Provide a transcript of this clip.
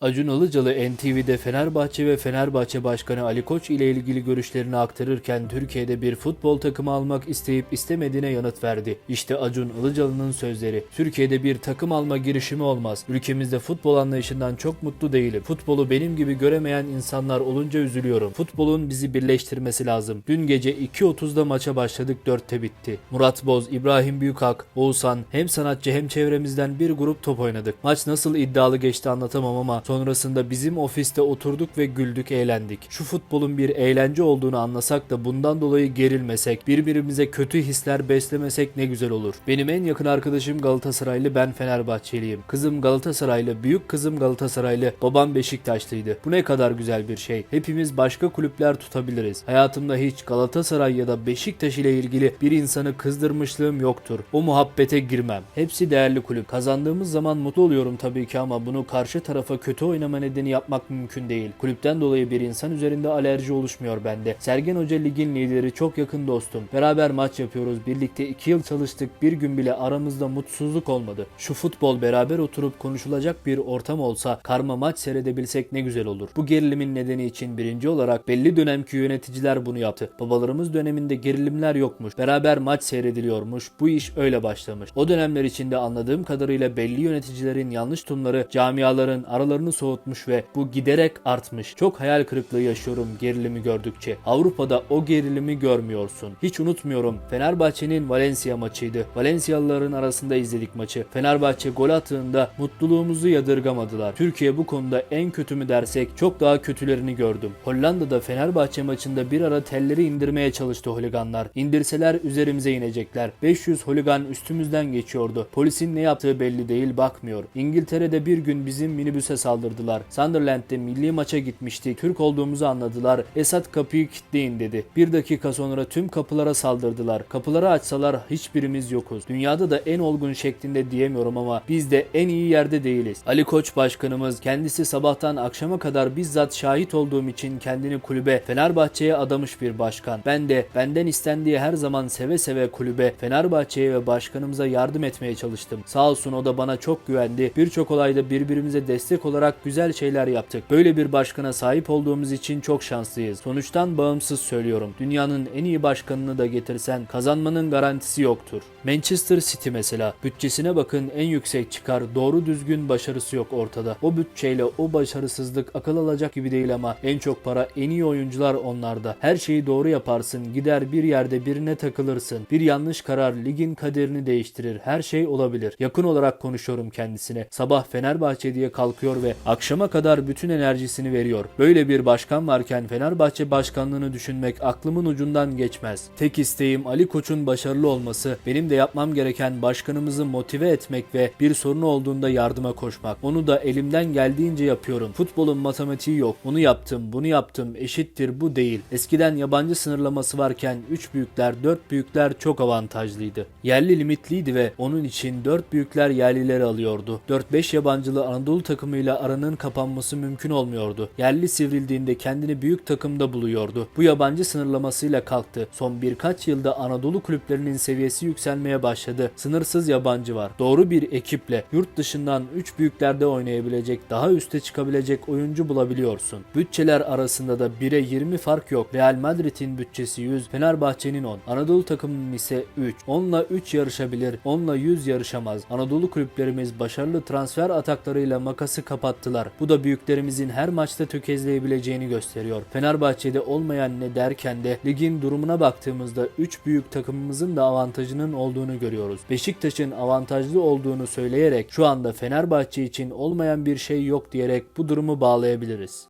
Acun Ilıcalı NTV'de Fenerbahçe ve Fenerbahçe Başkanı Ali Koç ile ilgili görüşlerini aktarırken Türkiye'de bir futbol takımı almak isteyip istemediğine yanıt verdi. İşte Acun Ilıcalı'nın sözleri. Türkiye'de bir takım alma girişimi olmaz. Ülkemizde futbol anlayışından çok mutlu değilim. Futbolu benim gibi göremeyen insanlar olunca üzülüyorum. Futbolun bizi birleştirmesi lazım. Dün gece 2.30'da maça başladık 4'te bitti. Murat Boz, İbrahim Büyükak, Oğuzhan hem sanatçı hem çevremizden bir grup top oynadık. Maç nasıl iddialı geçti anlatamam ama sonrasında bizim ofiste oturduk ve güldük eğlendik. Şu futbolun bir eğlence olduğunu anlasak da bundan dolayı gerilmesek, birbirimize kötü hisler beslemesek ne güzel olur. Benim en yakın arkadaşım Galatasaraylı ben Fenerbahçeliyim. Kızım Galatasaraylı, büyük kızım Galatasaraylı, babam Beşiktaşlıydı. Bu ne kadar güzel bir şey. Hepimiz başka kulüpler tutabiliriz. Hayatımda hiç Galatasaray ya da Beşiktaş ile ilgili bir insanı kızdırmışlığım yoktur. O muhabbete girmem. Hepsi değerli kulüp. Kazandığımız zaman mutlu oluyorum tabii ki ama bunu karşı tarafa kötü oynama nedeni yapmak mümkün değil. Kulüpten dolayı bir insan üzerinde alerji oluşmuyor bende. Sergen Hoca ligin lideri çok yakın dostum. Beraber maç yapıyoruz. Birlikte iki yıl çalıştık. Bir gün bile aramızda mutsuzluk olmadı. Şu futbol beraber oturup konuşulacak bir ortam olsa karma maç seyredebilsek ne güzel olur. Bu gerilimin nedeni için birinci olarak belli dönemki yöneticiler bunu yaptı. Babalarımız döneminde gerilimler yokmuş. Beraber maç seyrediliyormuş. Bu iş öyle başlamış. O dönemler içinde anladığım kadarıyla belli yöneticilerin yanlış tutumları camiaların aralarını soğutmuş ve bu giderek artmış. Çok hayal kırıklığı yaşıyorum gerilimi gördükçe. Avrupa'da o gerilimi görmüyorsun. Hiç unutmuyorum. Fenerbahçe'nin Valencia maçıydı. Valencialıların arasında izledik maçı. Fenerbahçe gol attığında mutluluğumuzu yadırgamadılar. Türkiye bu konuda en kötü mü dersek çok daha kötülerini gördüm. Hollanda'da Fenerbahçe maçında bir ara telleri indirmeye çalıştı holiganlar. İndirseler üzerimize inecekler. 500 holigan üstümüzden geçiyordu. Polisin ne yaptığı belli değil bakmıyor. İngiltere'de bir gün bizim minibüse saldırdılar. Sunderland'de milli maça gitmişti. Türk olduğumuzu anladılar. Esat kapıyı kilitleyin dedi. Bir dakika sonra tüm kapılara saldırdılar. Kapıları açsalar hiçbirimiz yokuz. Dünyada da en olgun şeklinde diyemiyorum ama biz de en iyi yerde değiliz. Ali Koç başkanımız kendisi sabahtan akşama kadar bizzat şahit olduğum için kendini kulübe Fenerbahçe'ye adamış bir başkan. Ben de benden istendiği her zaman seve seve kulübe Fenerbahçe'ye ve başkanımıza yardım etmeye çalıştım. Sağ olsun o da bana çok güvendi. Birçok olayda birbirimize destek olarak güzel şeyler yaptık. Böyle bir başkana sahip olduğumuz için çok şanslıyız. Sonuçtan bağımsız söylüyorum. Dünyanın en iyi başkanını da getirsen kazanmanın garantisi yoktur. Manchester City mesela bütçesine bakın en yüksek çıkar. Doğru düzgün başarısı yok ortada. O bütçeyle o başarısızlık akıl alacak gibi değil ama en çok para en iyi oyuncular onlarda. Her şeyi doğru yaparsın. Gider bir yerde birine takılırsın. Bir yanlış karar ligin kaderini değiştirir. Her şey olabilir. Yakın olarak konuşuyorum kendisine. Sabah Fenerbahçe diye kalkıyor ve akşama kadar bütün enerjisini veriyor. Böyle bir başkan varken Fenerbahçe başkanlığını düşünmek aklımın ucundan geçmez. Tek isteğim Ali Koç'un başarılı olması, benim de yapmam gereken başkanımızı motive etmek ve bir sorunu olduğunda yardıma koşmak. Onu da elimden geldiğince yapıyorum. Futbolun matematiği yok. Onu yaptım, bunu yaptım, eşittir bu değil. Eskiden yabancı sınırlaması varken 3 büyükler, 4 büyükler çok avantajlıydı. Yerli limitliydi ve onun için 4 büyükler yerlileri alıyordu. 4-5 yabancılı Anadolu takımıyla aranın kapanması mümkün olmuyordu. Yerli sivrildiğinde kendini büyük takımda buluyordu. Bu yabancı sınırlamasıyla kalktı. Son birkaç yılda Anadolu kulüplerinin seviyesi yükselmeye başladı. Sınırsız yabancı var. Doğru bir ekiple yurt dışından 3 büyüklerde oynayabilecek, daha üste çıkabilecek oyuncu bulabiliyorsun. Bütçeler arasında da 1'e 20 fark yok. Real Madrid'in bütçesi 100, Fenerbahçe'nin 10. Anadolu takımının ise 3. 10'la 3 yarışabilir, 10'la 100 yarışamaz. Anadolu kulüplerimiz başarılı transfer ataklarıyla makası kapattılar. Bu da büyüklerimizin her maçta tökezleyebileceğini gösteriyor. Fenerbahçe'de olmayan ne derken de ligin durumuna baktığımızda 3 büyük takımımızın da avantajının olduğunu görüyoruz. Beşiktaş'ın avantajlı olduğunu söyleyerek şu anda Fenerbahçe için olmayan bir şey yok diyerek bu durumu bağlayabiliriz.